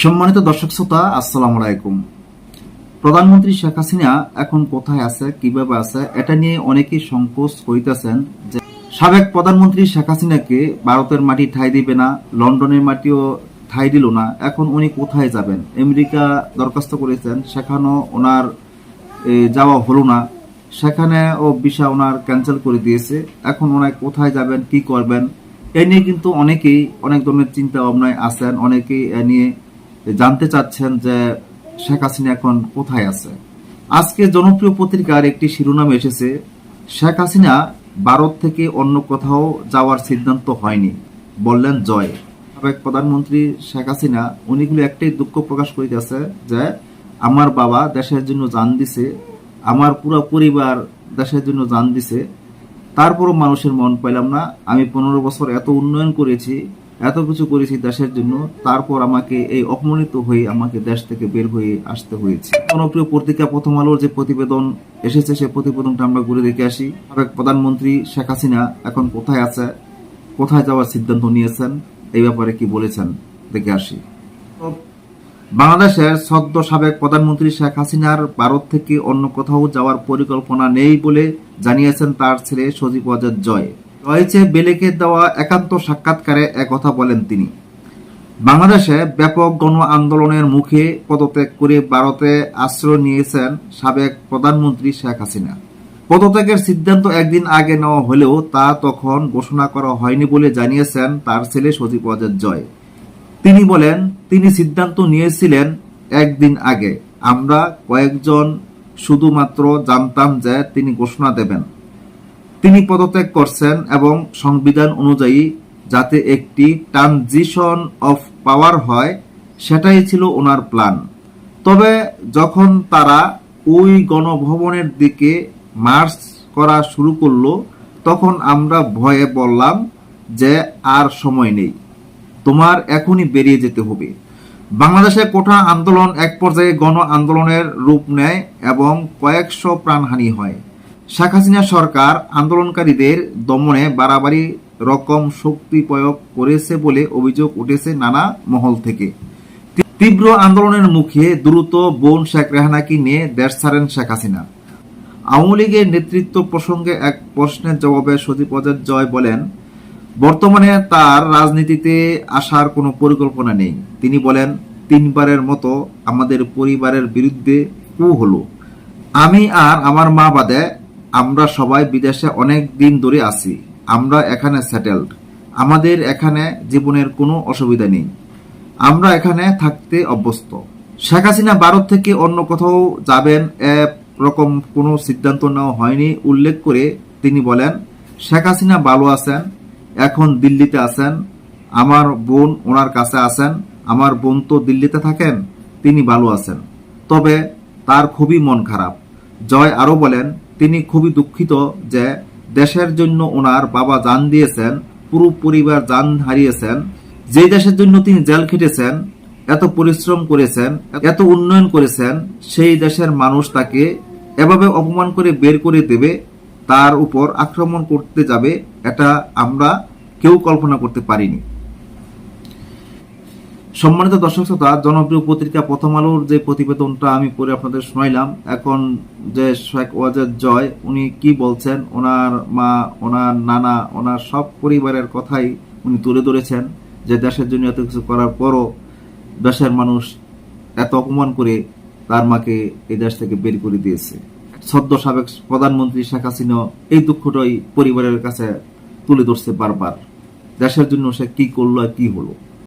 সম্মানিত দর্শক শ্রোতা, আসসালামু আলাইকুম। প্রধানমন্ত্রী শেখ হাসিনা এখন কোথায় আছে, কীভাবে আছে, এটা নিয়ে অনেকেই সংকোচ করিতেছেন যে সাবেক প্রধানমন্ত্রী শেখ হাসিনাকে ভারতের মাটি ঠাই দিবে না, লন্ডনের মাটিও ঠাই দিল না, এখন উনি কোথায় যাবেন? আমেরিকা দরখাস্ত করেছেন, সেখানেও ওনার যাওয়া হলো না। সেখানে ও ভিসা ওনার ক্যান্সেল করে দিয়েছে, এখন ওনার কোথায় যাবেন, কি করবেন, এ নিয়ে কিন্তু অনেকেই অনেক ধরনের চিন্তা ভাবনায় আছেন, অনেকেই এ নিয়ে জানতে চাচ্ছেন যে শেখ হাসিনা এখন কোথায় আছে। আজকে জনপ্রিয় পত্রিকার একটি শিরোনাম এসেছে, শেখ হাসিনা ভারত থেকে অন্য কোথাও যাওয়ার সিদ্ধান্ত হয়নি, বললেন জয়। সাবেক প্রধানমন্ত্রী শেখ হাসিনা উনিগুলো একটাই দুঃখ প্রকাশ করিতেছে যে আমার বাবা দেশের জন্য জান দিছে, আমার পুরো পরিবার দেশের জন্য জান দিছে, তারপরও মানুষের মন পাইলাম না। আমি পনেরো বছর এত উন্নয়ন করেছি এত কিছু করেছি দেশের জন্য, তারপর আমাকে এই অপমানিত হয়ে আমাকে দেশ থেকে বের হয়ে আসতে হয়েছে। জনপ্রিয় পত্রিকা প্রথম আলোর যে প্রতিবেদন এসেছে, সেই প্রতিবেদনটা আমরা ঘুরে দেখে আসি। সাবেক প্রধানমন্ত্রী শেখ হাসিনা এখন কোথায় আছে, কোথায় যাওয়ার সিদ্ধান্ত নিয়েছেন, এই ব্যাপারে কি বলেছেন, দেখে আসি। বাংলাদেশের সদ্য সাবেক প্রধানমন্ত্রী শেখ হাসিনার ভারত থেকে অন্য কোথাও যাওয়ার পরিকল্পনা নেই বলে জানিয়েছেন তার ছেলে সজীব ওয়াজেদ জয়। রয়েছে বেলেকে দেওয়া একান্ত সাক্ষাৎকারে একথা বলেন তিনি। বাংলাদেশে ব্যাপক গণ আন্দোলনের মুখে পদত্যাগ করে ভারতে আশ্রয় নিয়েছেন সাবেক প্রধানমন্ত্রী শেখ হাসিনা। পদত্যাগের সিদ্ধান্ত একদিন আগে নেওয়া হলেও তা তখন ঘোষণা করা হয়নি বলে জানিয়েছেন তার ছেলে সজীব ওয়াজেদ জয়। তিনি বলেন, তিনি সিদ্ধান্ত নিয়েছিলেন একদিন আগে। আমরা কয়েকজন শুধুমাত্র জানতাম যে তিনি ঘোষণা দেবেন। তিনি পদত্যাগ করছেন এবং সংবিধান অনুযায়ী যাতে একটি ট্রানজিশন অফ পাওয়ার হয়, সেটাই ছিল ওনার প্ল্যান তবে যখন তারা ওই গণভবনের দিকে মার্চ করা শুরু করল, তখন আমরা ভয়ে বললাম যে আর সময় নেই। তোমার এখনই বেরিয়ে যেতে হবে। বাংলাদেশে কোঠা আন্দোলন এক পর্যায়ে গণ আন্দোলনের রূপ নেয় এবং কয়েকশো প্রাণহানি হয়। শেখ হাসিনা সরকার আন্দোলনকারীদের দমনে বাড়াবাড়ি রকম শক্তি প্রয়োগ করেছে বলে অভিযোগ উঠেছে নানা মহল থেকে। তীব্র আন্দোলনের মুখে দ্রুত বোন শেখ রেহানাকে নিয়ে দেশ ছাড়েন শেখ হাসিনা। আওয়ামী লীগের নেতৃত্ব প্রসঙ্গে এক প্রশ্নের জবাবে সজীব জয় বলেন, বর্তমানে তার রাজনীতিতে আসার কোনো পরিকল্পনা নেই। তিনি বলেন, তিনবারের মতো আমাদের পরিবারের বিরুদ্ধে কু হলো। আমি আর আমার মা বাদে আমরা সবাই বিদেশে অনেক দিন ধরে আছি। আমরা এখানে সেটেলড আমাদের এখানে জীবনের কোনো অসুবিধা নেই। আমরা এখানে থাকতে অভ্যস্ত। শেখ হাসিনা ভারত থেকে অন্য কোথাও যাবেন এরকম কোনো সিদ্ধান্ত নেওয়া হয়নি। উল্লেখ করে তিনি বলেন, শেখ হাসিনা ভালো আছেন, এখন দিল্লিতে আছেন। আমার বোন ওনার কাছে আছেন। আমার বোন তো দিল্লিতে থাকেন, তিনি ভালো আছেন। তবে তার খুবই মন খারাপ। জয় আরও বলেন তিনি খুবই দুঃখিত যে দেশের জন্য ওনার বাবা জান দিয়েছেন, পুরো পরিবার জান হারিয়েছেন যে দেশের জন্য তিনি জেল খেটেছেন, এত পরিশ্রম করেছেন, এত উন্নয়ন করেছেন, সেই দেশের মানুষ তাকে এভাবে অপমান করে বের করে দেবে, তার উপর আক্রমণ করতে যাবে, এটা আমরা কেউ কল্পনা করতে পারিনি। সম্মানিত দর্শক শ্রোতা, জনপ্রিয় পত্রিকা প্রথম আলোর যে প্রতিবেদনটা আমি পড়ে আপনাদের শোনাইলাম, এখন যে শেখ ওয়াজেদ জয়, উনি কি বলছেন? ওনার মা, ওনার নানা, ওনার সব পরিবারের কথাই উনি তুলে ধরেছেন, যে দেশের জন্য এত কিছু করার পরও দেশের মানুষ এত অপমান করে তার মাকে এই দেশ থেকে বের করে দিয়েছে। সদ্য সাবেক প্রধানমন্ত্রী শেখ হাসিনা এই দুঃখটাই পরিবারের কাছে তুলে ধরছে বারবার। দেশের জন্য সে কি করল আর কি হলো?